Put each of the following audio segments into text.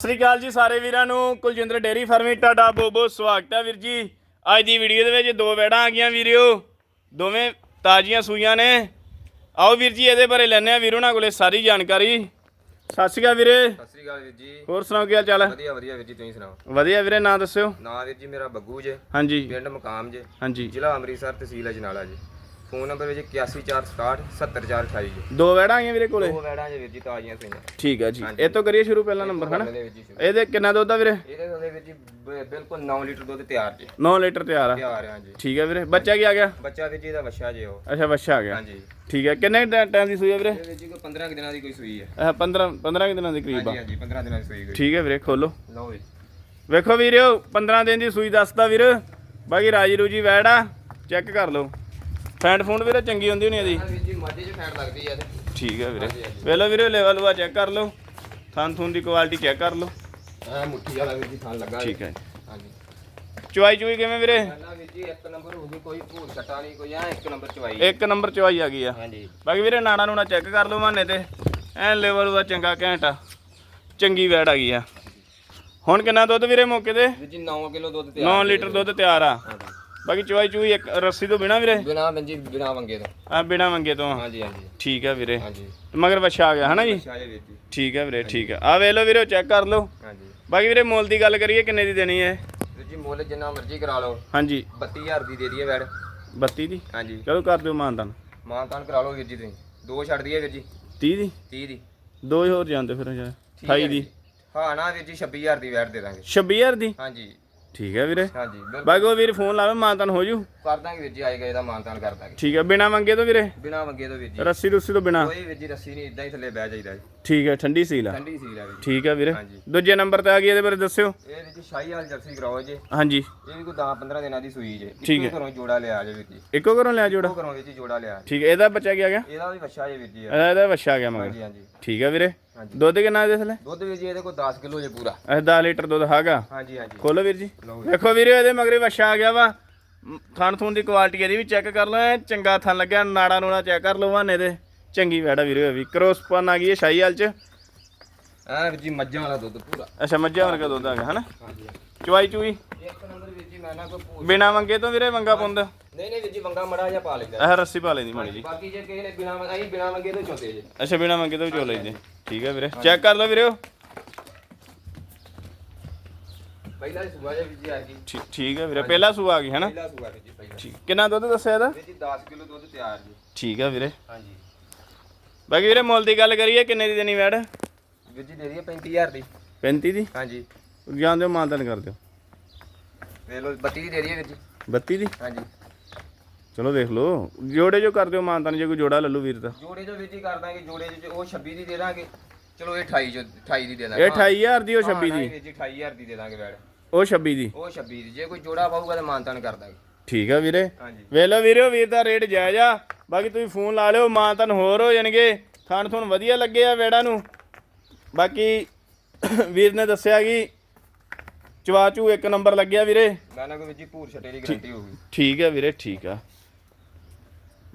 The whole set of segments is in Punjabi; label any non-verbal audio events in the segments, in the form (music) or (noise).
ਸਤਿ ਸ੍ਰੀ ਅਕਾਲ ਜੀ ਸਾਰੇ ਵੀਰਾਂ ਨੂੰ। ਕੁਲਜਿੰਦਰ ਡੇਰੀ ਫਾਰਮਿੰਗ ਤੁਹਾਡਾ ਬਹੁਤ ਬਹੁਤ ਸਵਾਗਤ ਹੈ ਵੀਰ ਜੀ। ਅੱਜ ਦੀ ਵੀਡੀਓ ਦੇ ਵਿੱਚ ਦੋ ਵੈੜਾਂ ਆ ਗਈਆਂ ਵੀਰਿਓ। ਦੋਵੇਂ ਤਾਜ਼ੀਆਂ ਸੂਈਆਂ ਨੇ। ਆਓ ਵੀਰ ਜੀ ਇਹਦੇ ਬਾਰੇ ਲੈਣੇ ਆ ਵੀਰੋ ਨਾਲ ਕੋਲੇ ਸਾਰੀ ਜਾਣਕਾਰੀ। ਸਤਿ ਸ਼੍ਰੀ ਅਕਾਲ ਵੀਰੇ। ਸਤਿ ਸ੍ਰੀ ਅਕਾਲ ਵੀਰ ਜੀ। ਹੋਰ ਸੁਣਾਓ ਕੀ ਹਾਲ ਚਾਲ ਹੈ? ਵਧੀਆ ਵਧੀਆ ਵੀਰ ਜੀ ਤੁਸੀਂ ਸੁਣਾਓ? ਵਧੀਆ ਵੀਰੇ ਨਾਂ ਦੱਸਿਓ। ਨਾਂ ਵੀਰ ਜੀ ਮੇਰਾ ਬੱਗੂ ਜੇ। ਹਾਂਜੀ। ਪਿੰਡ ਮਕਾਮ ਜੇ। ਹਾਂਜੀ। ਜ਼ਿਲ੍ਹਾ ਅੰਮ੍ਰਿਤਸਰ ਤਹਿਸੀਲ ਅਜਨਾਲਾ ਜੀ। ਫੋਨ ਨੰਬਰ ਵਿੱਚ 8146 70428 ਜੀ। ਦੋ ਵੈੜਾਂ ਆਈਆਂ ਵੀਰੇ ਕੋਲੇ? ਉਹ ਵੈੜਾਂ ਜੇ ਵੀਰ ਜੀ ਤਾਜ਼ੀਆਂ ਸਹੀਆਂ ਠੀਕ ਹੈ ਜੀ। ਇਹ ਤੋਂ ਕਰੀਏ ਸ਼ੁਰੂ ਪਹਿਲਾ ਨੰਬਰ ਹਨਾ? ਇਹਦੇ ਵਿੱਚ ਜੀ ਸ਼ੁਰੂ। ਇਹਦੇ ਕਿੰਨਾ ਦੁੱਧ ਆ ਵੀਰੇ? ਇਹਦੇ ਜੀ ਬ- ਬਿਲਕੁਲ 9 ਲੀਟਰ ਦੁੱਧ ਤਿਆਰ ਜੀ। 9 ਲੀਟਰ ਤਿਆਰ ਆ। ਤਿਆਰ ਹੈ ਹਾਂਜੀ। ਠੀਕ ਹੈ ਵੀਰੇ। ਬੱਚਾ ਕੀ ਆ ਗਿਆ? ਬੱਚਾ ਵੀਰ ਜੀ ਦਾ ਵੱਛਾ ਜੇ ਉਹ। ਅੱਛਾ ਬੱਚਾ ਆ ਗਿਆ। ਹਾਂਜੀ। ਠੀਕ ਹੈ ਕਿੰਨੇ ਟਾਈਮ ਦੀ ਸੂਈ ਆ ਵੀਰੇ? ਜੀ ਕੋਈ 15 ਕੁ ਦਿਨਾਂ ਦੀ ਕੋਈ ਸੂਈ ਹੈ ਇਹ 15 15 ਕੁ ਦਿਨਾਂ ਦੇ ਕਰੀਬ ਆ। ਹਾਂਜੀ ਹਾਂਜੀ 15 ਦਿਨਾਂ ਦੀ ਸੂਈ ਕੋਈ। ਠੀਕ ਹੈ ਵੀਰੇ ਖੋਲੋ। ਲਓ ਜੀ। ਵੇਖੋ ਵੀਰਿਓ 15 ਦਿਨ ਦੀ ਸੂਈ ਦੱਸਦਾ ਵੀਰ। ਬਾਕੀ ਰਾਜੀ ਰੂਜੀ ਵੈੜ ਆ। ਚੈੱਕ ਕਰ ਲਓ। ਫੈਂਡ ਫੂੰਡ ਵੀਰੇ ਚੰਗੀ ਹੁੰਦੀ ਹੋਣੀ ਇਹਦੀ। ਵੀਰ ਜੀ ਮਾਝੇ 'ਚ ਫੈਟ ਲੱਗਦੀ ਹੈ ਇਹਦੇ। ਠੀਕ ਹੈ ਵੀਰੇ। ਵੇਖ ਲਓ ਵੀਰੇ ਲੈਵਲ ਵਾ ਚੈੱਕ ਕਰ ਲਓ। ਥਣ ਥੂਨ ਦੀ ਕੁਆਲਿਟੀ ਚੈੱਕ ਕਰ ਲਓ। ਆ ਮੁੱਠੀ ਵਾਲਾ ਵੀਰ ਜੀ ਥਾਂ ਲੱਗਾ ਠੀਕ ਹੈ ਹਾਂਜੀ। ਚੁਆਈ ਚੁਈ ਕਿਵੇਂ ਵੀਰੇ? ਪਹਿਲਾਂ ਵੀਰ ਜੀ ਇੱਕ ਨੰਬਰ ਹੋ ਗਈ ਕੋਈ ਭੂਰ ਛੱਟਾ ਨਹੀਂ ਕੋਈ ਆ ਇੱਕ ਨੰਬਰ ਚਵਾਈ ਇੱਕ ਨੰਬਰ ਚੁਆਈ ਆ ਗਈ ਆ। ਹਾਂਜੀ। ਬਾਕੀ ਵੀਰੇ ਨਾਣਾ ਨੂਣਾ ਚੈੱਕ ਕਰ ਲਓ ਮਾਨੇ ਤੇ। ਐ ਲੈਵਲ ਵਾ ਚੰਗਾ ਘੈਂਟ ਆ। ਚੰਗੀ ਵੈੜ ਆ ਗਈ ਆ। ਹੁਣ ਕਿੰਨਾ ਦੁੱਧ ਵੀਰੇ ਮੌਕੇ ਤੇ? ਵੀਰ ਜੀ 9 ਕਿਲੋ ਦੁੱਧ 9 ਲੀਟਰ ਦੁੱਧ ਤਿਆਰ ਆ। ਹਾਂਜੀ। ਬਾਕੀ ਚੁਆਈ ਚੁਈ ਇੱਕ ਰੱਸੀ ਤੋਂ ਬਿਨਾ ਵੀਰੇ? ਬਿਨਾ ਬੰਜੀ ਬਿਨਾ ਮੰਗੇ ਤੋਂ। ਆ ਬਿਨਾ ਮੰਗੇ ਤੋਂ। ਆ। ਹਾਂਜੀ ਹਾਂਜੀ। ਠੀਕ ਆ ਵੀਰੇ। ਹਾਂਜੀ। ਮਗਰ ਬੱਚਾ ਆ ਗਿਆ ਹਨਾ ਜੀ? ਸ਼ਾਹ ਵੀਰ ਜੀ। ਠੀਕ ਹੈ ਵੀਰੇ ਠੀਕ ਹੈ ਆ ਵੇਖ ਲਓ ਵੀਰੇ ਚੈੱਕ ਕਰ ਲਓ। ਹਾਂਜੀ। ਬਾਕੀ ਵੀਰੇ ਮੁੱਲ ਦੀ ਗੱਲ ਕਰੀਏ ਕਿੰਨੇ ਦੀ ਦੇਣੀ ਹੈ? ਵੀਰ ਜੀ ਮੁੱਲ ਜਿੰਨਾ ਮਰਜ਼ੀ ਕਰਾ ਲਓ। ਹਾਂਜੀ। 32000 ਦੀ ਦੇ ਦਈਏ ਵੈੜ 32 ਦੀ? ਹਾਂਜੀ। ਚਲੋ ਕਰ ਦਿਓ ਮਾਨਦਾਨ ਮਾਨਤਾਨ ਕਰਾ ਲਓ ਵੀਰ ਜੀ ਤੁਸੀਂ। ਦੋ ਛੱਡ ਦਈਏ ਵੀਰ ਜੀ। 30 ਦੀ? 30 ਦੀ। ਦੋ ਹੀ ਹੋਰ ਜਾਂਦੇ ਫਿਰ ਜਾ। ਠੀਕ ਹੈ 28 ਦੀ। ਹਾਂ ਨਾ ਵੀਰ ਜੀ 26000 ਦੀ ਵੈੜ ਦੇ ਦਾਂਗੇ। 26000 ਦੀ? ਹਾਂਜੀ। ਠੀਕ ਹੈ ਵੀਰੇ? ਹਾਂਜੀ ਬਿਲਕੁਲ। ਉਹ ਵੀਰ ਫੋਨ ਲਾਵੇ ਮਾਨਦਾਨ ਹੋ ਜੂ। ਕਰ ਦਾਂਗੇ ਵੀਰ ਜੀ ਆਏਗਾ ਇਹਦਾ ਮਾਨਤਾਨ ਕਰ ਦਾਂਗੇ। ਠੀਕ ਹੈ ਬਿਨਾ ਮੰਗੇ ਤੋਂ ਵੀਰੇ? ਬਿਨਾ ਮੰਗੇ ਤੋਂ ਵੀਰ ਜੀ। ਰੱਸੀ ਰੁੱਸੀ ਤੋਂ ਬਿਨਾ? ਕੋਈ ਵੀਰ ਜੀ ਰੱਸੀ ਨਹੀਂ ਇਦਾਂ ਹੀ ਥੱਲੇ ਬਹਿ ਜਾਈਦਾ ਜੀ। ਠੀਕ ਹੈ ਠੰਡੀ ਸੀਲ ਆ। ਠੰਡੀ ਸੀ ਲੈ ਵੀਰ ਜੀ। ਠੀਕ ਹੈ ਵੀਰੇ। ਹਾਂਜੀ। ਦੂਜੇ ਨੰਬਰ ਤੇ ਆ ਗਈ ਇਹਦੇ ਬਾਰੇ ਦੱਸਿਓ। ਇਹ ਵੀਰ ਜੀ ਸ਼ਾਹੀ ਵਾਲ ਜਰਸੀ ਕਰਾਓ ਜੀ। ਹਾਂਜੀ। ਇਹ ਵੀ ਕੋਈ 10 15 ਦਿਨਾਂ ਦੀ ਸੂਈ ਜੇ। ਠੀਕ ਇੱਕੋ ਘਰੋਂ ਜੋੜਾ ਲਿਆ ਜੇ ਵੀਰ ਜੀ। ਇੱਕੋ ਘਰੋਂ ਲਿਆ ਜੋੜਾ? ਘਰੋਂ ਵੀਰ ਜੀ ਜੋੜਾ ਲਿਆ ਠੀਕ ਹੈ ਇਹਦਾ ਬੱਚਾ ਕੀ ਆ ਗਿਆ? ਇਹਦਾ ਵੀ ਵੱਛਾ ਜੇ ਵੀਰ ਜੀ। ਇਹਦਾ ਇਹਦਾ ਬੱਚਾ ਆ ਗਿਆ ਮਗਰ। ਹਾਂਜੀ ਹਾਂਜੀ। ਠੀਕ ਹੈ ਵੀਰੇ। ਹਾਂਜੀ। ਦੁੱਧ ਕਿੰਨਾ ਇਹਦੇ ਥਲੇ? ਦੁੱਧ ਵੀਰ ਜੀ ਇਹਦੇ ਕੋਲ 10 ਕਿਲੋ ਜੇ ਪੂਰਾ। ਇਹ 10 ਲੀਟਰ ਦੁੱਧ ਹੈਗਾ? ਹਾਂਜੀ ਹਾਂਜੀ। ਖੋਲੋ ਵੀਰ ਜੀ। ਲਓ ਵੇਖੋ ਵੀਰੇ ਇਹਦੇ ਮਗਰੇ ਵਛਾ ਆ ਗਿਆ ਵਾ। ਥਣ ਥੂਣ ਦੀ ਕੁਆਲਿਟੀ ਇਹਦੀ ਵੀ ਚੈੱਕ ਕਰ ਲਓ ਐਂ ਚੰਗਾ ਥਣ ਲੱਗਿਆ। ਨਾੜਾ ਨੂੜਾ ਚੈੱਕ ਕਰ ਲਓ ਵਾਨੇ ਦੇ ਚੰਗੀ ਵੈੜਾ ਵੀਰੇ ਵੀ। ਕਰੋਸਪਨ ਆ ਗਈ ਹੈ ਸ਼ਾਹੀ ਹਾਲ ਚ। ਆ ਵੀਰ ਜੀ ਮੱਝਾਂ ਵਾਲਾ ਦੁੱਧ ਪੂਰਾ। ਅੱਛਾ ਮੱਝਾਂ ਵਰਗਾ ਦੁੱਧ ਆ ਗਿਆ ਹਨਾ? ਹਾਂਜੀ ਚਵਾਈ ਚੂਈ। ਇੱਕ ਨੰਬਰ ਵੀਰ ਜੀ ਮੈਂ ਨਾ ਕੋਈ ਭੂਤ- ਬਿਨਾ ਮੰਗੇ ਤੋਂ ਵੀਰੇ ਮੰਗਾ ਪੁੰਦ। ਨਹੀਂ ਨਹੀਂ ਵੀਰ ਜੀ ਵੰਗਾ ਮੜਾ ਜਾਂ ਪਾ ਲੈਂਦਾ ਇਹ ਰੱਸੀ ਪਾ ਲੈਂਦੀ ਮਾੜੀ ਜੀ ਬਾਕੀ ਜੇ ਕਿਸੇ ਨੇ ਬਿਨਾ ਅਸੀਂ ਬਿਨਾ ਮੰਗੇ ਤੋਂ ਚੋਂਦੇ ਜੇ। ਅੱਛਾ ਬਿਨਾ ਮੰਗੇ ਤੋਂ ਵੀ ਚੋ ਲੈਂਦੇ ਠੀਕ ਹੈ ਵੀਰੇ। ਚੈੱਕ ਕਰ ਲਓ ਵੀਰੇ। ਪਹਿਲਾ ਹੀ ਸੂਆ ਜੇ ਵੀਰ ਜੀ ਆ ਗਈ। ਠੀ- ਠੀਕ ਹੈ ਵੀਰੇ ਪਹਿਲਾ ਸੂ ਆ ਗਈ ਹਨਾ? ਪਹਿਲਾ ਸੂਆ ਜੀ ਪਹਿਲਾ। ਠੀਕ। ਕਿੰਨਾ ਦੁੱਧ ਦੱਸਿਆ ਇਹਦਾ? ਵੀਰ ਜੀ 10 ਕਿਲੋ ਦੁੱਧ ਤਿਆਰ ਜੀ। ਠੀਕ ਹੈ ਵੀਰੇ। ਹਾਂਜੀ। ਬਾਕੀ ਵੀਰੇ ਮੁੱਲ ਦੀ ਗੱਲ ਕਰੀਏ ਕਿੰਨੇ ਦੀ ਦੇਣੀ ਵੈੜ? ਵੀਰ ਜੀ ਦੇ ਦਈਏ 35000 ਦੀ। 35 ਦੀ? ਹਾਂਜੀ। ਜਾਂ ਦਿਓ ਮਾਨਤਨ ਕਰ ਦਿਓ। ਵੇਖ ਲਓ 32 ਦੀ ਦੇ ਦਈਏ ਵੀਰ ਜੀ। 32 ਦੀ? ਹਾਂਜੀ। ਚਲੋ ਦੇਖ ਲਓ। ਜੋੜੇ ਜੋ ਕਰ ਦਿਓ ਮਾਨਤਨ ਜੇ ਕੋਈ ਜੋੜਾ ਲੱਲੂ ਵੀਰ ਦਾ। ਜੋੜੇ ਜੋ ਵੀਰ ਜੀ ਕਰ ਦਾਂਗੇ ਜੋੜੇ ਚ ਉਹ 26 ਦੀ ਦੇ ਦਾਂਗੇ। ਚਲੋ ਇਹ 28 ਜੋ 28 ਦੀ ਦੇ ਦਾਂਗੇ। ਇਹ 28000 ਦੀ ਉਹ ਹਾਂ, 26 ਨਹੀਂ ਦੀ ਵੀਰ ਜੀ 28000 ਦੀ ਦੇ ਦਾਂਗੇ ਵੈੜ ਉਹ 26 ਦੀ। ਉਹ 26 ਦੀ। ਜੇ ਕੋਈ ਜੋੜਾ ਪਾਊਗਾ ਤਾਂ ਮਾਨਤਾਨ ਕਰ ਦਾਂਗੇ। ਠੀਕ ਆ ਵੀਰੇ। ਵੇਖ ਲਓ ਵੀਰੇ ਵੀਰ ਦਾ ਰੇਟ ਜਾਇਜ਼ ਆ। ਬਾਕੀ ਤੁਸੀਂ ਫੋਨ ਲਾ ਲਿਓ ਮਾਨਤਨ ਹੋਰ ਹੋ ਜਾਣਗੇ। ਥਣ ਥਣ ਵਧੀਆ ਲੱਗੇ ਆ ਵੇੜਾਂ ਨੂੰ। ਬਾਕੀ (coughs) ਵੀਰ ਨੇ ਦੱਸਿਆ ਕਿ ਚਵਾਚੂ ਇੱਕ ਨੰਬਰ ਲੱਗਿਆ ਵੀਰੇ। ਮੈਂ ਨਾ ਕੋਈ ਜੀ ਭੂਰ ਛੱਟੇ ਦੀ ਗਾਰੰਟੀ ਹੋਊਗੀ। ਠੀਕ ਹੈ ਵੀਰੇ ਠੀਕ ਆ।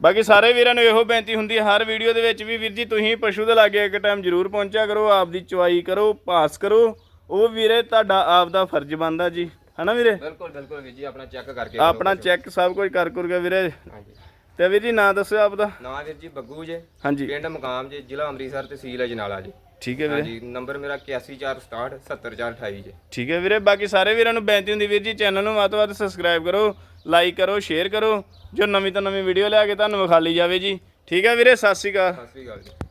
ਬਾਕੀ ਸਾਰੇ ਵੀਰਾਂ ਨੂੰ ਇਹੋ ਬੇਨਤੀ ਹੁੰਦੀ ਹੈ ਹਰ ਵੀਡੀਓ ਦੇ ਵਿੱਚ ਵੀ ਵੀਰ ਜੀ ਤੁਸੀਂ ਪਸ਼ੂ ਦੇ ਲਾਗੇ ਇੱਕ ਟਾਈਮ ਜ਼ਰੂਰ ਪਹੁੰਚਿਆ ਕਰੋ ਆਪਦੀ ਚਵਾਈ ਕਰੋ ਪਾਸ ਕਰੋ ਉਹ ਵੀਰੇ ਤੁਹਾਡਾ ਆਪਦਾ ਫਰਜ਼ ਬਣਦਾ ਜੀ। ਹਨਾ ਵੀਰੇ? ਬਿਲਕੁਲ ਬਿਲਕੁਲ ਵੀਰ ਜੀ ਆਪਣਾ ਚੈੱਕ ਕਰਕੇ ਆਪਣਾ ਚੈੱਕ ਸਭ ਕੁਝ ਕਰ ਕਰਕੇ ਵੀਰੇ। ਹਾਂਜੀ। ਤੇ ਵੀਰ ਜੀ ਨਾਂ ਦੱਸਿਓ ਆਪਦਾ। ਨਾਂ ਵੀਰ ਜੀ ਬੱਗੂ ਜੇ। ਹਾਂਜੀ। ਪਿੰਡ ਮਕਾਮ ਜੇ ਜ਼ਿਲ੍ਹਾ ਅੰਮ੍ਰਿਤਸਰ ਤਹਿਸੀਲ ਅਜਨਾਲਾ ਜੀ। ਠੀਕ ਹੈ ਵੀਰੇ। ਹਾਂਜੀ ਨੰਬਰ ਮੇਰਾ 8146 70428 ਜੀ। ਠੀਕ ਹੈ ਵੀਰੇ ਬਾਕੀ ਸਾਰੇ ਵੀਰਾਂ ਨੂੰ ਬੇਨਤੀ ਹੁੰਦੀ ਵੀਰ ਜੀ ਚੈਨਲ ਨੂੰ ਵੱਧ ਤੋਂ ਵੱਧ ਸਬਸਕ੍ਰਾਈਬ ਕਰੋ। ਲਾਈਕ ਕਰੋ, ਸ਼ੇਅਰ ਕਰੋ। ਜੋ ਨਵੀਂ ਤੋਂ ਨਵੀਂ ਵੀਡੀਓ ਲਿਆ ਕੇ ਤੁਹਾਨੂੰ ਵਿਖਾਲੀ ਜਾਵੇ ਜੀ। ਠੀਕ ਹੈ ਵੀਰੇ, ਸਤਿ ਸ਼੍ਰੀ ਅਕਾਲ। ਸਤਿ ਸ੍ਰੀ ਅਕਾਲ ਜੀ।